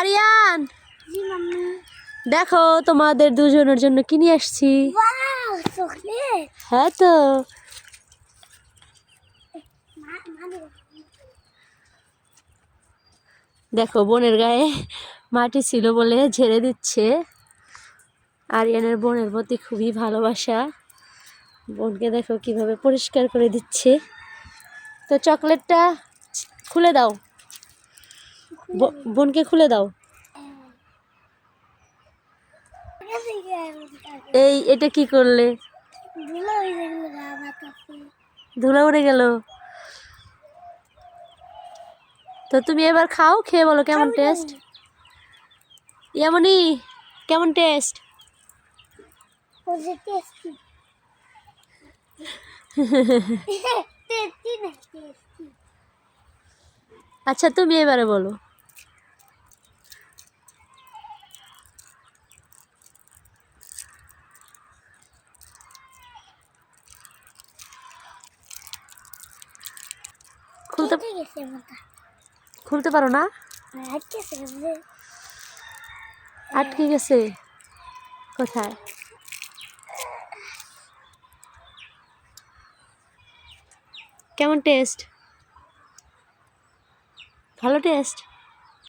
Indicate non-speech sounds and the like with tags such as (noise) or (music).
আরিয়ান! দেখো তোমাদের দুজনের জন্য কি নিয়ে আসছি? হ্যাঁ তো। দেখো বোনের গায়ে মাটি ছিল বলে ঝেড়ে দিচ্ছে। আরিয়ানের বোনের প্রতি খুবই ভালোবাসা। বোনকে দেখো কীভাবে পরিষ্কার করে দিচ্ছে। তো চকলেটটা খুলে দাও। বোনকে খুলে দাও। এই এটা কি করলে? ধুলো উড়ে গেল। তো তুমি এবার খাও খেয়ে বলো কেমন টেস্ট এমনই কেমন টেস্টি (laughs) (laughs) আচ্ছা তুমি এবারে বলো। খুলতে খুলতে পারো না? আজকে আটকে গেছে। কোথায়? কেমন টেস্ট ভালো টেস্ট